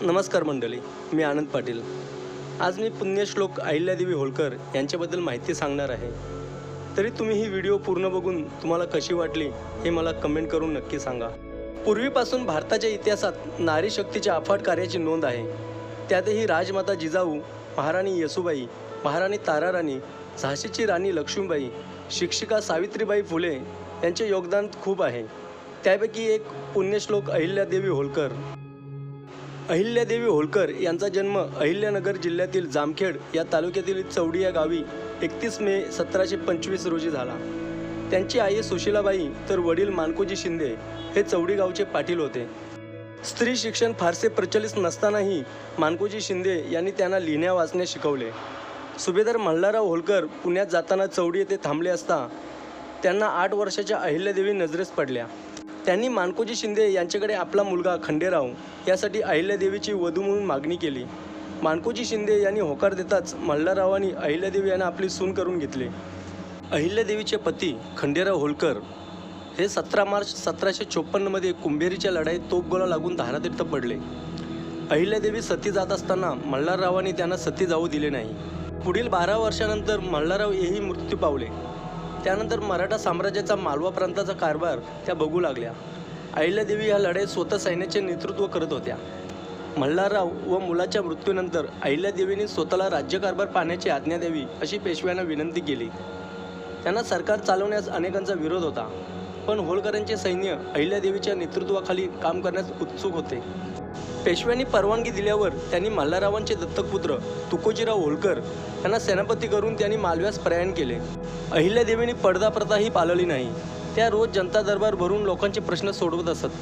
नमस्कार मंडळी मी आनंद पाटील. आज मी पुण्यश्लोक अहिल्यादेवी होळकर यांच्याबद्दल माहिती सांगणार आहे. तरी तुम्ही ही व्हिडिओ पूर्ण बघून तुम्हाला कशी वाटली हे मला कमेंट करून नक्की सांगा. पूर्वीपासून भारताच्या इतिहासात नारी शक्तीच्या अफाट कार्याची नोंद आहे. त्यातही राजमाता जिजाऊ महाराणी येसुबाई महाराणी ताराराणी झाशीची राणी लक्ष्मीबाई शिक्षिका सावित्रीबाई फुले यांचे योगदान खूप आहे. त्यापैकी एक पुण्यश्लोक अहिल्यादेवी होळकर. अहिल्यादेवी होळकर यांचा जन्म अहिल्यानगर जिल्ह्यातील जामखेड या तालुक्यातील चौडी या गावी एकतीस मे सतराशे पंचवीस रोजी झाला. त्यांची आई सुशीलाबाई तर वडील मानकोजी शिंदे हे चौडी गावचे पाटील होते. स्त्री शिक्षण फारसे प्रचलित नसतानाही मानकोजी शिंदे यांनी त्यांना लिहिण्या वाचणे शिकवले. सुभेदार मल्हारराव होळकर पुण्यात जाताना चौडी येथे थांबले असता त्यांना आठ वर्षाच्या अहिल्यादेवी नजरेस पडल्या. त्यांनी मानकोजी शिंदे यांच्याकडे आपला मुलगा खंडेराव यासाठी अहिल्यादेवीची वधू म्हणून मागणी केली. मानकोजी शिंदे यांनी होकार देताच मल्हाररावांनी अहिल्यादेवी यांना आपली सून करून घेतले. अहिल्यादेवीचे पती खंडेराव होळकर हे सतरा मार्च सतराशे चोपन्नमध्ये कुंभेरीच्या लढाईत तोपगोला लागून धारातीर्थ पडले. अहिल्यादेवी सती जात असताना मल्हाररावांनी त्यांना सती जाऊ दिले नाही. पुढील बारा वर्षानंतर मल्हारराव हेही मृत्यू पावले. त्यानंतर मराठा साम्राज्याचा मालवा प्रांताचा कारभार त्या बघू लागल्या. अहिल्यादेवी ह्या लढाईत स्वतः सैन्याचे नेतृत्व करत होत्या. मल्हारराव व मुलाच्या मृत्यूनंतर अहिल्यादेवीने स्वतःला राज्यकारभार पाहण्याची आज्ञा द्यावी अशी पेशव्यांना विनंती केली. त्यांना सरकार चालवण्यास अनेकांचा विरोध होता पण होळकरांचे सैन्य अहिल्यादेवीच्या नेतृत्वाखाली काम करण्यास उत्सुक होते. पेशव्यांनी परवानगी दिल्यावर त्यांनी मल्हाररावांचे दत्तकपुत्र तुकोजीराव होळकर यांना सेनापती करून त्यांनी मालव्यास प्रयाण केले. अहिल्यादेवीने पडदा प्रथाही पाळली नाही. त्या रोज जनता दरबार भरून लोकांचे प्रश्न सोडवत असत.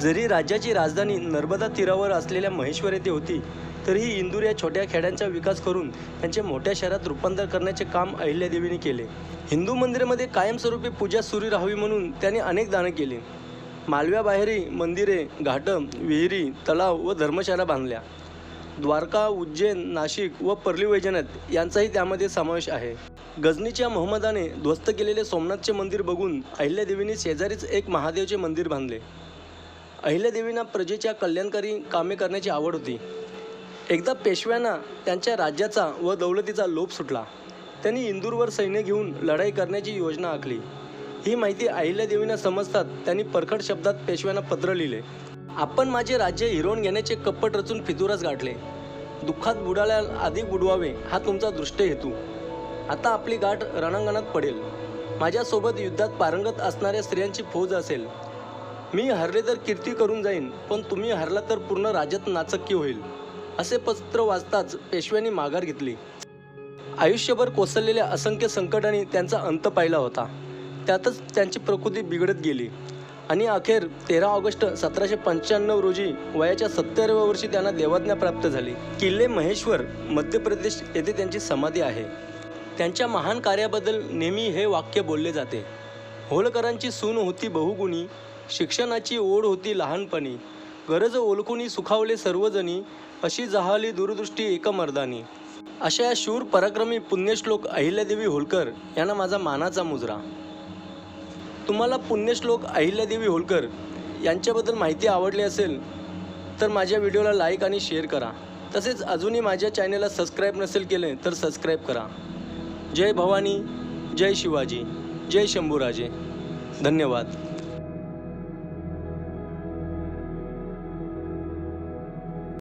जरी राज्याची राजधानी नर्मदा तीरावर असलेल्या महेश्वर येथे होती तरीही इंदूर या छोट्या खेड्यांचा विकास करून त्यांचे मोठ्या शहरात रूपांतर करण्याचे काम अहिल्यादेवीने केले. हिंदू मंदिरामध्ये कायमस्वरूपी पूजा सुरू राहावी म्हणून त्यांनी अनेक दानं केली. मालव्याबाहेरही मंदिरे घाटं विहिरी तलाव व धर्मशाळा बांधल्या. द्वारका उज्जैन नाशिक व पर्ली वैजनाथ यांचाही त्यामध्ये समावेश आहे. गजनीच्या मोहम्मदाने ध्वस्त केलेले सोमनाथचे मंदिर बघून अहिल्यादेवीने शेजारीच एक महादेवचे मंदिर बांधले. अहिल्यादेवींना प्रजेच्या कल्याणकारी कामे करण्याची आवड होती. एकदा पेशव्यांना त्यांच्या राज्याचा व दौलतीचा लोभ सुटला. त्यांनी इंदूरवर सैन्य घेऊन लढाई करण्याची योजना आखली. ही माहिती अहिल्यादेवींना समजतात त्यांनी परखड शब्दात पेशव्यांना पत्र लिहिले. आपण माझे राज्य हिरवून घेण्याचे कप्पट रचून फितुरच गाठले. दुःखात बुडाल्या अधिक बुडवावे हा तुमचा दृष्ट हेतू. आता आपली गाठ रणांगणात पडेल. माझ्यासोबत युद्धात पारंगत असणाऱ्या स्त्रियांची फौज असेल. मी हरले तर कीर्ती करून जाईन पण तुम्ही हरला तर पूर्ण राज्यात नाचक्की होईल. असे पत्र वाचताच पेशव्यांनी माघार घेतली. आयुष्यभर कोसळलेल्या असंख्य संकटांनी त्यांचा अंत पाहिला होता. त्यातच त्यांची प्रकृती बिघडत गेली. आणि अखेर तेरा ऑगस्ट सतराशे पंच्याण्णव रोजी वयाच्या सत्तराव्या वर्षी त्यांना देवाज्ञा प्राप्त झाली. किल्ले महेश्वर मध्य प्रदेश येथे त्यांची समाधी आहे. त्यांच्या महान कार्याबद्दल नेहमी हे वाक्य बोलले जाते. होलकरांची सून होती बहुगुणी शिक्षणाची ओढ होती लहानपणी. गरज ओळखुनी सुखावले सर्वजणी अशी जहाली दूरदृष्टी एका मर्दानी अशा या शूर पराक्रमी पुण्यश्लोक अहिल्यादेवी होळकर यांना माझा मानाचा मुजरा. तुम्हाला पुण्यश्लोक अहिल्यादेवी होळकर यांच्याबद्दल माहिती आवडली असेल तर माझ्या व्हिडिओला लाईक आणि शेअर करा. तसेच अजूनही माझ्या चॅनलला सबस्क्राईब नसेल केले तर सबस्क्राईब करा. जय भवानी जय शिवाजी जय शंभूराजे. धन्यवाद.